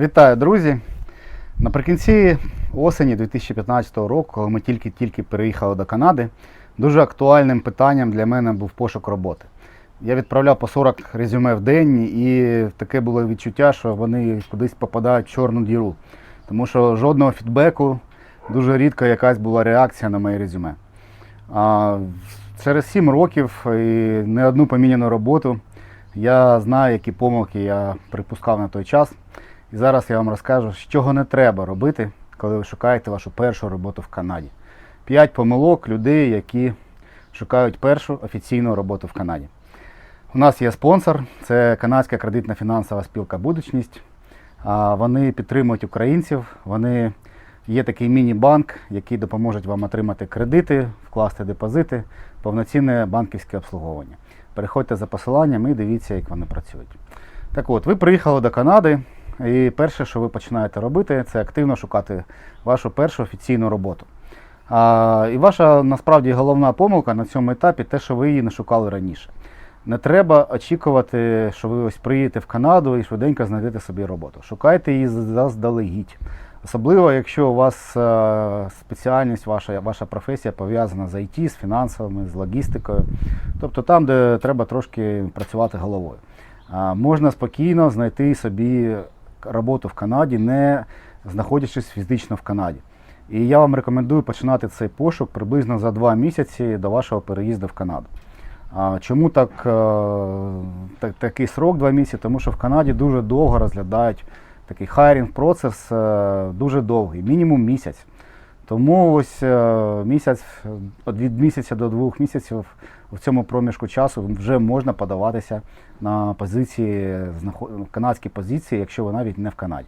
Вітаю, друзі! Наприкінці осені 2015 року, коли ми тільки-тільки переїхали до Канади, дуже актуальним питанням для мене був пошук роботи. Я відправляв по 40 резюме в день, і таке було відчуття, що вони кудись попадають в чорну діру. Тому що жодного фідбеку, дуже рідко якась була реакція на моє резюме. А, через 7 років і не одну поміняну роботу я знаю, які помилки я припускав на той час. І зараз я вам розкажу, з чого не треба робити, коли ви шукаєте вашу першу роботу в Канаді. П'ять помилок людей, які шукають першу офіційну роботу в Канаді. У нас є спонсор, це канадська кредитна фінансова спілка Будучність. Вони підтримують українців. Вони є такий міні-банк, який допоможе вам отримати кредити, вкласти депозити, повноцінне банківське обслуговування. Переходьте за посиланням і дивіться, як вони працюють. Так от, ви приїхали до Канади, і перше, що ви починаєте робити, це активно шукати вашу першу офіційну роботу. А, і ваша насправді головна помилка на цьому етапі те, що ви її не шукали раніше. Не треба очікувати, що ви ось приїдете в Канаду і швиденько знайдете собі роботу. Шукайте її заздалегідь. Особливо, якщо у вас е, спеціальність, ваша, ваша професія пов'язана з IT, з фінансовими, з логістикою, тобто там, де треба трошки працювати головою. Можна спокійно знайти собі роботу в Канаді, не знаходячись фізично в Канаді. І я вам рекомендую починати цей пошук приблизно за два місяці до вашого переїзду в Канаду. А Чому так, е, так, такий срок два місяці? Тому що в Канаді дуже довго розглядають такий хайрінг процес, е, дуже довгий, мінімум місяць. Тому ось е, місяць, від місяця до двох місяців в цьому проміжку часу вже можна подаватися на позиції, канадські позиції, якщо ви навіть не в Канаді.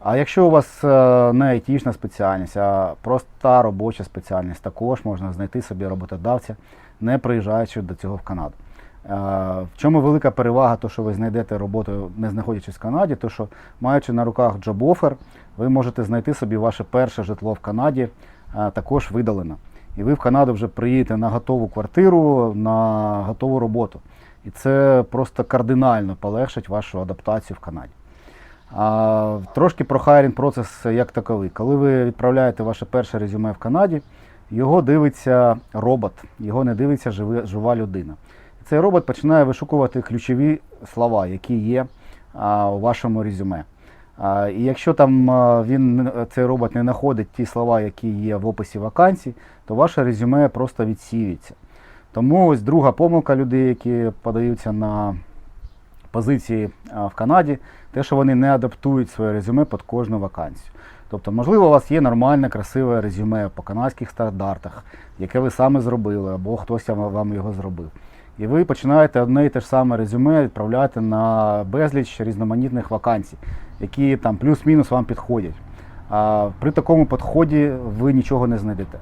А якщо у вас е, не айтішна спеціальність, а проста робоча спеціальність, також можна знайти собі роботодавця, не приїжджаючи до цього в Канаду. Е, В чому велика перевага, то що ви знайдете роботу, не знаходячись в Канаді, то що маючи на руках джоб-офер, ви можете знайти собі ваше перше житло в Канаді е, також видалено. І ви в Канаду вже приїдете на готову квартиру, на готову роботу. І це просто кардинально полегшить вашу адаптацію в Канаді. А, трошки про хайрінг процес як таковий. Коли ви відправляєте ваше перше резюме в Канаді, його дивиться робот, його не дивиться жива людина. Цей робот починає вишукувати ключові слова, які є у вашому резюме. І якщо там він цей робот не знаходить ті слова, які є в описі вакансій, то ваше резюме просто відсіюється. Тому ось друга помилка людей, які подаються на позиції в Канаді, те, що вони не адаптують своє резюме під кожну вакансію. Тобто, можливо, у вас є нормальне, красиве резюме по канадських стандартах, яке ви саме зробили, або хтось вам його зробив. І ви починаєте одне і те ж саме резюме відправляти на безліч різноманітних вакансій, які там плюс-мінус вам підходять. А при такому підході ви нічого не знайдете.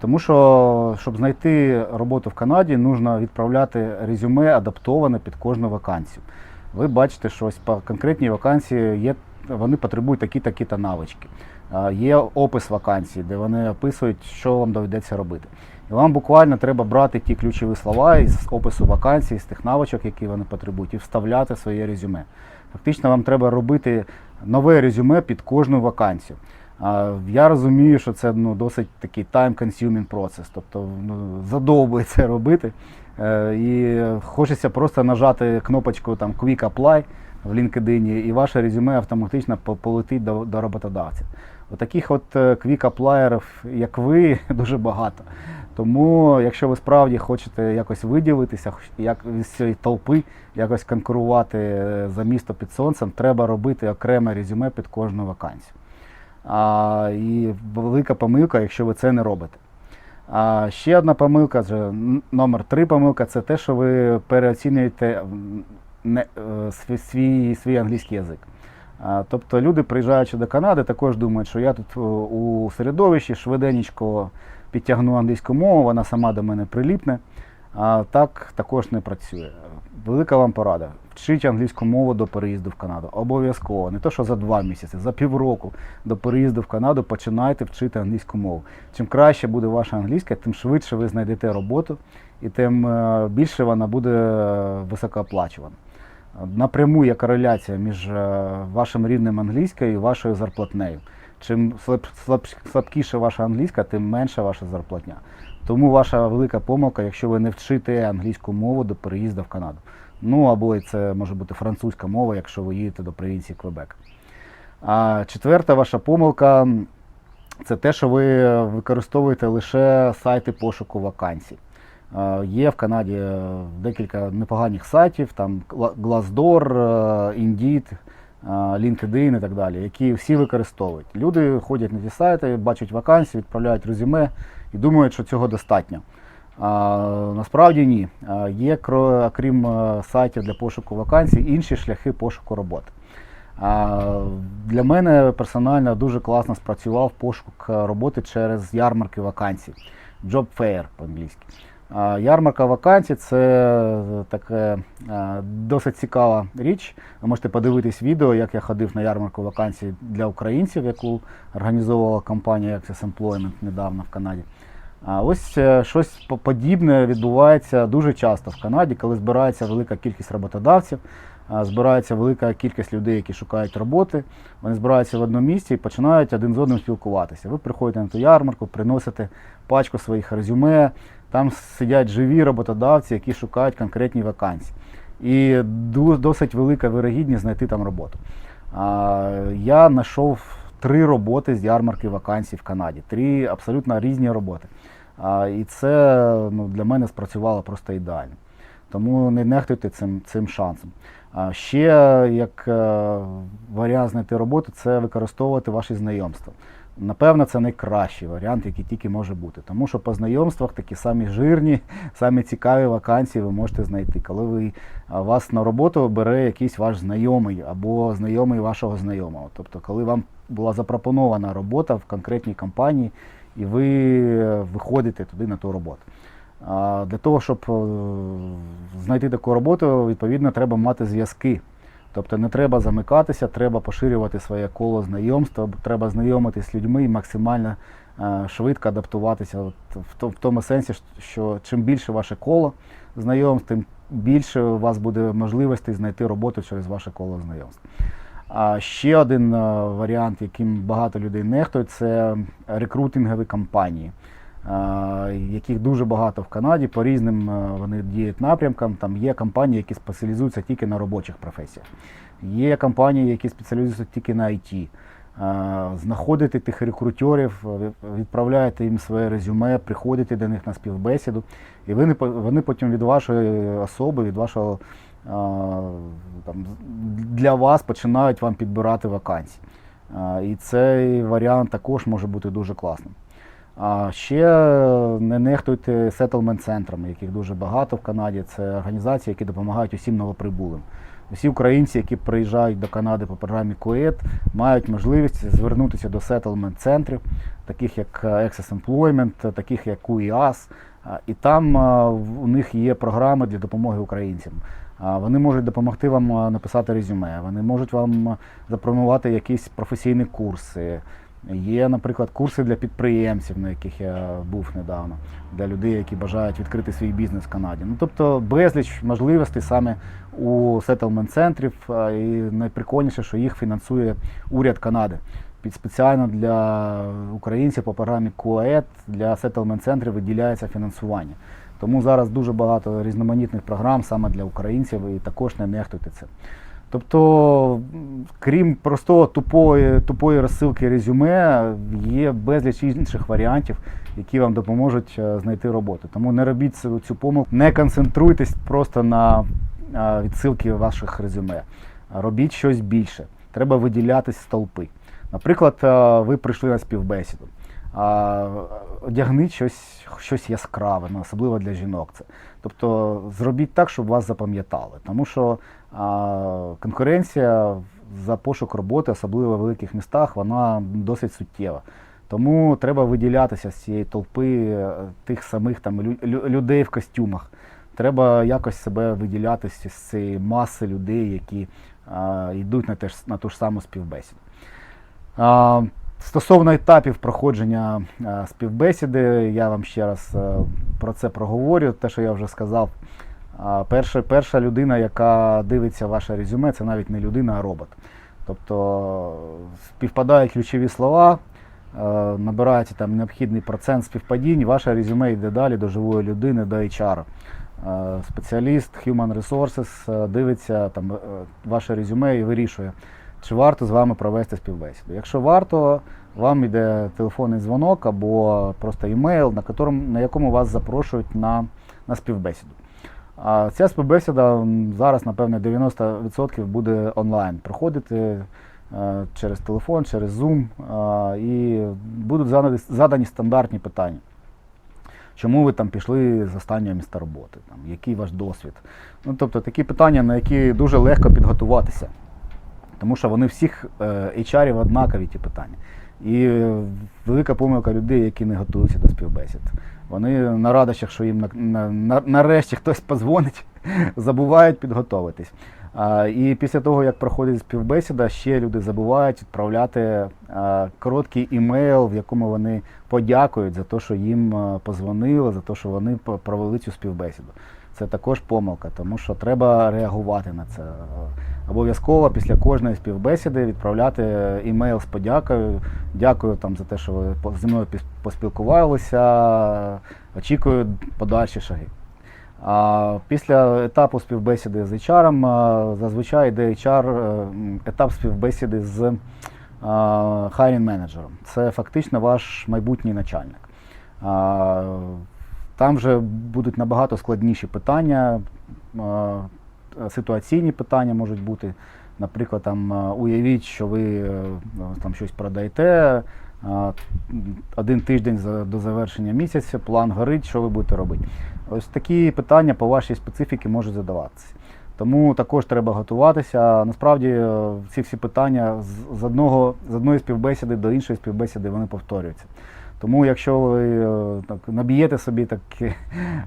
Тому що, щоб знайти роботу в Канаді, потрібно відправляти резюме адаптоване під кожну вакансію. Ви бачите, що ось по конкретній вакансії є, вони потребують такі-такі та навички. Є опис вакансії, де вони описують, що вам доведеться робити. І вам буквально треба брати ті ключові слова із опису вакансій, з тих навичок, які вони потребують, і вставляти своє резюме. Фактично, вам треба робити нове резюме під кожну вакансію. Я розумію, що це ну, досить такий time-consuming процес, тобто ну, задовбує це робити. Е, І хочеться просто нажати кнопочку там Quick Apply в LinkedIn, і ваше резюме автоматично полетить до, до роботодавця. Отаких от е, Quick Applyерів, як ви, дуже багато. Тому, якщо ви справді хочете якось виділитися, як з цієї толпи, якось конкурувати е, за місто під сонцем, треба робити окреме резюме під кожну вакансію. А, і велика помилка, якщо ви це не робите. А ще одна помилка, вже номер три помилка, це те, що ви переоцінюєте не, е, свій, свій, англійський язик. А, Тобто люди, приїжджаючи до Канади, також думають, що я тут у середовищі швиденько підтягну англійську мову, вона сама до мене приліпне. А так також не працює. Велика вам порада. Вчіть англійську мову до переїзду в Канаду. Обов'язково. Не то, що за два місяці, за півроку до переїзду в Канаду починайте вчити англійську мову. Чим краще буде ваша англійська, тим швидше ви знайдете роботу і тим е, більше вона буде високооплачувана. Напряму є кореляція між е, вашим рівнем англійської і вашою зарплатнею. Чим слаб, слаб, слабкіше ваша англійська, тим менша ваша зарплатня. Тому ваша велика помилка, якщо ви не вчите англійську мову до переїзду в Канаду. Ну або це може бути французька мова, якщо ви їдете до провінції Квебек. А четверта ваша помилка це те, що ви використовуєте лише сайти пошуку вакансій. Є в Канаді е, декілька непоганих сайтів, там Glassdoor, е, Indeed, LinkedIn і так далі, які всі використовують. Люди ходять на ті сайти, бачать вакансії, відправляють резюме і думають, що цього достатньо. А, насправді ні. Є, крім е, сайтів для пошуку вакансій, інші шляхи пошуку роботи. А, Для мене персонально дуже класно спрацював пошук е, роботи через ярмарки вакансій. Job Fair по-англійськи. Ярмарка вакансій це таке е, досить цікава річ. Ви можете подивитись відео, як я ходив на ярмарку вакансій для українців, яку організовувала компанія Access Employment недавно в Канаді. А ось е, щось подібне відбувається дуже часто в Канаді, коли збирається велика кількість роботодавців, збирається велика кількість людей, які шукають роботи. Вони збираються в одному місці і починають один з одним спілкуватися. Ви приходите на ту ярмарку, приносите пачку своїх резюме. Там сидять живі роботодавці, які шукають конкретні вакансії. І досить велика вирогідність знайти там роботу. Я знайшов три роботи з ярмарки вакансій в Канаді. Три абсолютно різні роботи. І це ну, для мене спрацювало просто ідеально. Тому не нехтуйте цим, цим шансом. Ще як е, варіант знайти роботу, це використовувати ваші знайомства. Напевно, це найкращий варіант, який тільки може бути. Тому що по знайомствах такі самі жирні, самі цікаві вакансії ви можете знайти. Коли ви, вас на роботу бере якийсь ваш знайомий або знайомий вашого знайомого. Тобто, коли вам була запропонована робота в конкретній компанії, і ви е, виходите туди на ту роботу. Для того, щоб е, знайти таку роботу, відповідно, треба мати зв'язки. Тобто не треба замикатися, треба поширювати своє коло знайомства, треба знайомитися з людьми і максимально е, швидко адаптуватися От в, тому сенсі, що чим більше ваше коло знайомств, тим більше у вас буде можливостей знайти роботу через ваше коло знайомств. А ще один е, варіант, яким багато людей нехтують, це рекрутингові кампанії, яких дуже багато в Канаді. По різним е, вони діють напрямкам. Там є компанії, які спеціалізуються тільки на робочих професіях. Є компанії, які спеціалізуються тільки на IT. Е, Знаходите тих рекрутерів, е, відправляєте їм своє резюме, приходите до них на співбесіду, і вони, вони потім від вашої особи, від вашого там, для вас починають вам підбирати вакансії. І цей варіант також може бути дуже класним. А ще не нехтуйте сеттлмент-центрами, яких дуже багато в Канаді. Це організації, які допомагають усім новоприбулим. Усі українці, які приїжджають до Канади по програмі КУЕТ, мають можливість звернутися до сеттлмент-центрів, таких як е, Access Employment, таких як QEAS. А, І там у них є програми для допомоги українцям. Вони можуть допомогти вам написати резюме, вони можуть вам запропонувати якісь професійні курси. Є, наприклад, курси для підприємців, на яких я був недавно, для людей, які бажають відкрити свій бізнес в Канаді. Ну тобто безліч можливостей саме у сеттлмент-центрів. І найприкольніше, що їх фінансує уряд Канади. Під спеціально для українців по програмі КУАЕТ для сеттлмент-центрів виділяється фінансування. Тому зараз дуже багато різноманітних програм саме для українців і також не нехтуйте це. Тобто, крім простого тупої, тупої розсилки резюме, є безліч інших варіантів, які вам допоможуть е, знайти роботу. Тому не робіть цю, помилку, не концентруйтесь просто на е, відсилки ваших резюме. Робіть щось більше. Треба виділятись з толпи. Наприклад, е, ви прийшли на співбесіду. Одягніть щось, щось яскраве, ну, особливо для жінок. Це. Тобто зробіть так, щоб вас запам'ятали. Тому що конкуренція за пошук роботи, особливо в великих містах, вона досить суттєва. Тому треба виділятися з цієї толпи е, тих самих там лю- лю- людей в костюмах. Треба якось себе виділяти з цієї маси людей, які а, йдуть на, те ж, на ту ж саму співбесіду. А, Стосовно етапів проходження е, співбесіди, я вам ще раз е, про це проговорю. Те, що я вже сказав, А перша, перша людина, яка дивиться ваше резюме, це навіть не людина, а робот. Тобто співпадають ключові слова, е, набирається там необхідний процент співпадінь, ваше резюме йде далі до живої людини, до HR. Е, Спеціаліст Human Resources е, дивиться там, ваше резюме і вирішує, чи варто з вами провести співбесіду. Якщо варто, вам йде телефонний дзвонок або просто емейл, на, на якому вас запрошують на, на співбесіду. А ця співбесіда зараз, напевне, 90% буде онлайн проходити е, через телефон, через Zoom, е, і будуть задані, стандартні питання. Чому ви там пішли з останнього міста роботи? Там, який ваш досвід? Ну, тобто такі питання, на які дуже легко підготуватися. Тому що вони всіх е, HR-ів однакові ті питання. І велика помилка людей, які не готуються до співбесід. Вони на радощах, що їм на, на, на, нарешті хтось позвонить, забувають підготуватись. А, і після того, як проходить співбесіда, ще люди забувають відправляти а, короткий імейл, в якому вони подякують за те, що їм позвонили, за те, що вони провели цю співбесіду. Це також помилка, тому що треба реагувати на це. Обов'язково після кожної співбесіди відправляти імейл з подякою. Дякую там за те, що ви зі мною поспілкувалися. Очікую подальші шаги. А після етапу співбесіди з HR зазвичай йде HR, е, етап співбесіди з хайрінг менеджером. Це фактично ваш майбутній начальник. Там вже будуть набагато складніші питання, ситуаційні питання можуть бути. Наприклад, там уявіть, що ви е, там щось продаєте. Один тиждень до завершення місяця, план горить, що ви будете робити. Ось такі питання по вашій специфіці можуть задаватися. Тому також треба готуватися. Насправді е, ці всі питання з, одного, з одної співбесіди до іншої співбесіди вони повторюються. Тому якщо ви е, так, наб'єте собі так,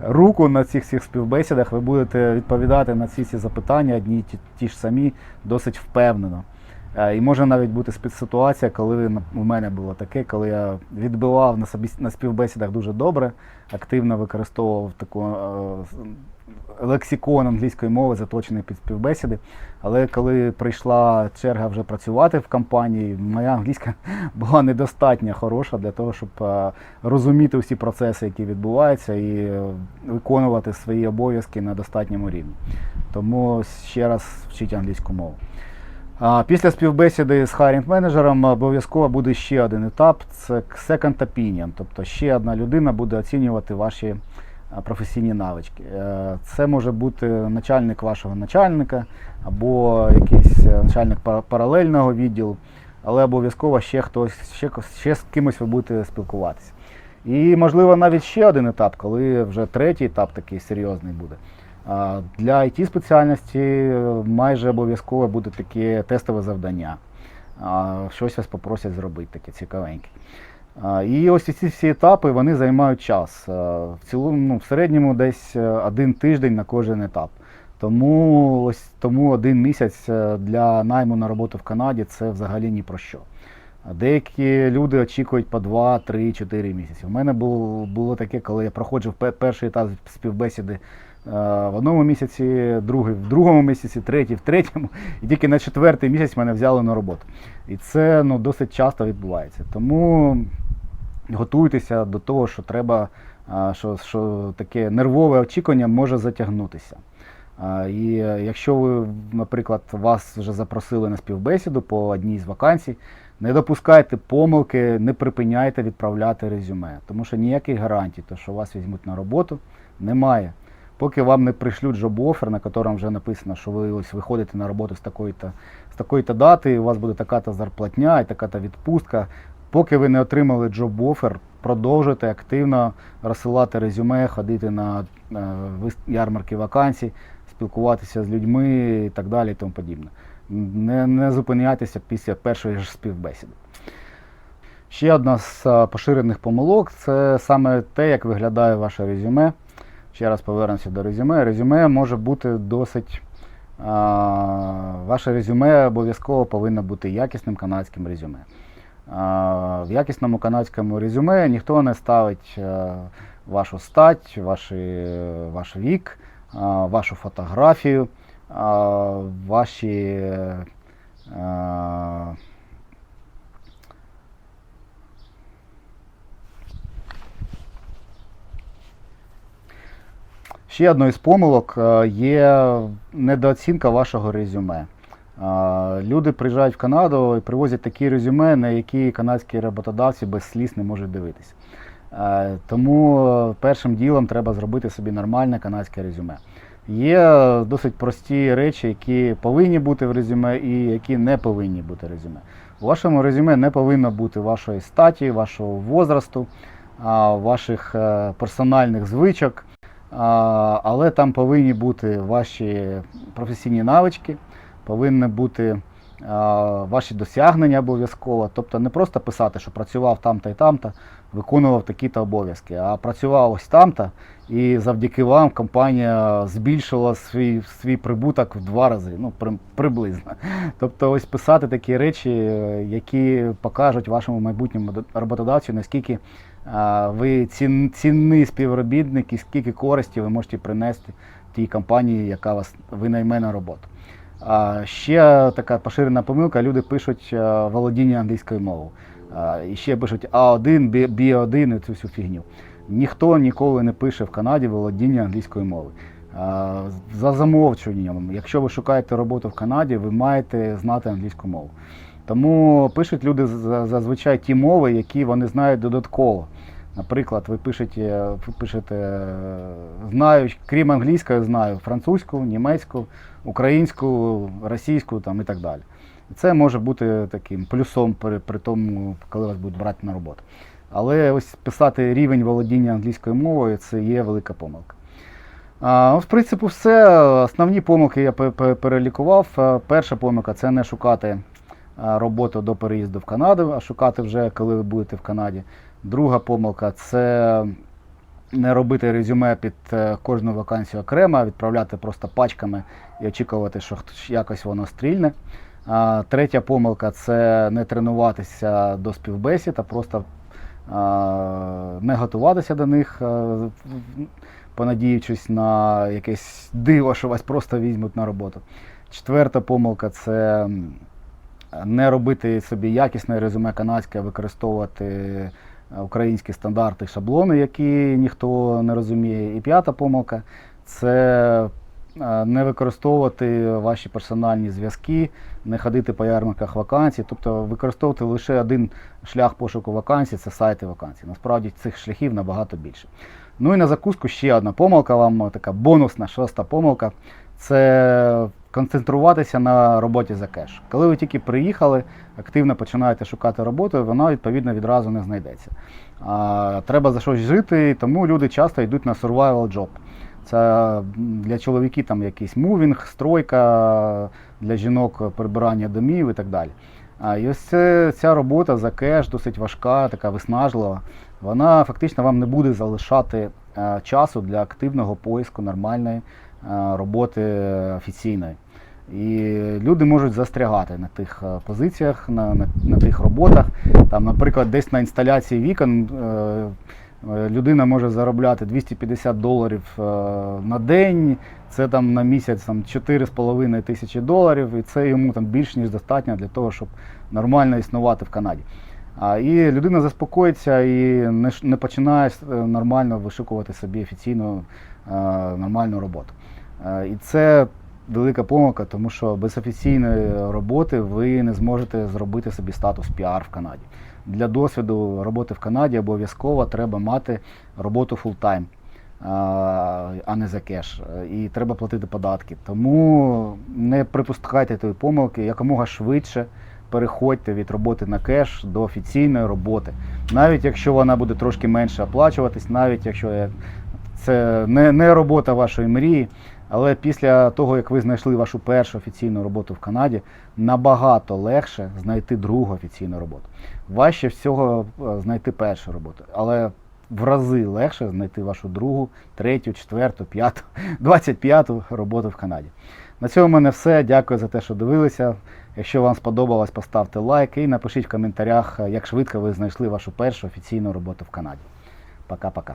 руку на цих всіх співбесідах, ви будете відповідати на ці всі запитання, одні ті, ті ж самі, досить впевнено. Е, І може навіть бути спецситуація, коли у мене було таке, коли я відбивав на, собі, на співбесідах дуже добре, активно використовував таку е, лексикон англійської мови, заточений під співбесіди. Але коли прийшла черга вже працювати в компанії, моя англійська була недостатньо хороша для того, щоб е, розуміти всі процеси, які відбуваються, і е, виконувати свої обов'язки на достатньому рівні. Тому ще раз вчіть англійську мову. Після співбесіди з хайрінг менеджером обов'язково буде ще один етап це second opinion, тобто ще одна людина буде оцінювати ваші професійні навички. Е, Це може бути начальник вашого начальника або якийсь е, начальник паралельного відділу, але обов'язково ще хтось, ще, ще з кимось ви будете спілкуватися. І, можливо, навіть ще один етап, коли вже третій етап такий серйозний буде. Для it спеціальності е, майже обов'язково буде таке тестове завдання. Щось вас попросять зробити, таке цікавеньке. І ось ці всі етапи вони займають час. В цілому, ну, в середньому десь е, один тиждень на кожен етап. Тому ось тому один місяць е, для найму на роботу в Канаді це взагалі ні про що. Деякі люди очікують по 2, 3, 4 місяці. У мене було, було таке, коли я проходжив перший етап співбесіди в одному місяці, другий в другому місяці, третій в третьому, і тільки на четвертий місяць мене взяли на роботу. І це ну, досить часто відбувається. Тому готуйтеся до того, що треба, що, що таке нервове очікування може затягнутися. І е, якщо ви, наприклад, вас вже запросили на співбесіду по одній з вакансій, не допускайте помилки, не припиняйте відправляти резюме, тому що ніяких гарантій, то, що вас візьмуть на роботу, немає. Поки вам не пришлють джоб-офер, на якому вже написано, що ви ось виходите на роботу з такої-то з такої-то дати, у вас буде така-то зарплатня і така-то відпустка. Поки ви не отримали джоб-офер, продовжуйте активно розсилати резюме, ходити на е, ярмарки вакансій, спілкуватися з людьми і так далі і тому подібне. Не, не зупиняйтеся після першої ж співбесіди. Ще одна з е, поширених помилок це саме те, як виглядає ваше резюме. Ще раз повернемося до резюме. Резюме може бути досить. Ваше резюме обов'язково повинно бути якісним канадським резюме. В якісному канадському резюме ніхто не ставить е, вашу стать, ваші, ваш вік, вашу фотографію, ваші. Ще одною з помилок е, є недооцінка вашого резюме. Е, Люди приїжджають в Канаду і привозять такі резюме, на які канадські роботодавці без сліз не можуть дивитися. Е, Тому першим ділом треба зробити собі нормальне канадське резюме. Є досить прості речі, які повинні бути в резюме і які не повинні бути в резюме. У вашому резюме не повинно бути вашої статі, вашого возрасту, ваших персональних звичок. Але там повинні бути ваші професійні навички, повинні бути ваші досягнення обов'язково. Тобто не просто писати, що працював там-то і там-то, виконував такі-то обов'язки, а працював ось там-то, і завдяки вам компанія збільшила свій, свій прибуток в два рази, ну при, приблизно. Тобто ось писати такі речі, е, які покажуть вашому майбутньому роботодавцю, наскільки ви цін, цінний співробітник і скільки користі ви можете принести тій компанії, яка вас винайме на роботу. Ще така поширена помилка, люди пишуть володіння англійською мовою. І ще пишуть А1, Б- Б1 і цю всю фігню. Ніхто ніколи не пише в Канаді володіння англійською мовою. За замовчуванням, якщо ви шукаєте роботу в Канаді, ви маєте знати англійську мову. Тому пишуть люди зазвичай ті мови, які вони знають додатково. Наприклад, ви пишете, ви пишете знаю, крім англійської, знаю французьку, німецьку, українську, російську там, і так далі. Це може бути таким плюсом при, при тому, коли вас будуть брати на роботу. Але ось писати рівень володіння англійською мовою це є велика помилка. А, ну, в принципі, все. Основні помилки я пе- пе- перелікував. Перша помилка це не шукати роботу до переїзду в Канаду, а шукати вже, коли ви будете в Канаді. Друга помилка це не робити резюме під е, кожну вакансію окремо, а відправляти просто пачками і очікувати, що хтось якось воно стрільне. Третя помилка це не тренуватися до співбесід, а просто а, не готуватися до них, понадіючись на якесь диво, що вас просто візьмуть на роботу. Четверта помилка це не робити собі якісне резюме канадське, використовувати е, українські стандарти, шаблони, які ніхто не розуміє. І п'ята помилка це е, не використовувати ваші персональні зв'язки, не ходити по ярмарках вакансій, тобто використовувати лише один шлях пошуку вакансій це сайти вакансій. Насправді цих шляхів набагато більше. Ну і на закуску ще одна помилка, вам така бонусна шоста помилка. Це концентруватися на роботі за кеш. Коли ви тільки приїхали, активно починаєте шукати роботу, вона відповідно відразу не знайдеться. А, треба за щось жити, тому люди часто йдуть на survival job. Це для чоловіків там якийсь мувінг, стройка, для жінок прибирання домів і так далі. А, і ось це, ця робота за кеш досить важка, така виснажлива. Вона фактично вам не буде залишати е, часу для активного поиску нормальної роботи офіційної. І люди можуть застрягати на тих е, позиціях, на, на, на тих роботах. Там, наприклад, десь на інсталяції вікон е, е, людина може заробляти 250 доларів е, на день, це там на місяць там, 4,5 тисячі доларів, і це йому там більш ніж достатньо для того, щоб нормально існувати в Канаді. А, і людина заспокоїться і не, не починає е, нормально вишукувати собі офіційну е, нормальну роботу. Е, і це велика помилка, тому що без офіційної роботи ви не зможете зробити собі статус піар в Канаді. Для досвіду роботи в Канаді обов'язково треба мати роботу фултайм, а не за кеш. І треба платити податки. Тому не припускайте тої помилки, якомога швидше переходьте від роботи на кеш до офіційної роботи. Навіть якщо вона буде трошки менше оплачуватись, навіть якщо е, це не, не робота вашої мрії. Але після того, як ви знайшли вашу першу офіційну роботу в Канаді, набагато легше знайти другу офіційну роботу. Важче всього е, знайти першу роботу, але в рази легше знайти вашу другу, третю, четверту, п'яту, двадцять п'яту роботу в Канаді. На цьому в мене все. Дякую за те, що дивилися. Якщо вам сподобалось, поставте лайк і напишіть в коментарях, як швидко ви знайшли вашу першу офіційну роботу в Канаді. Пока-пока.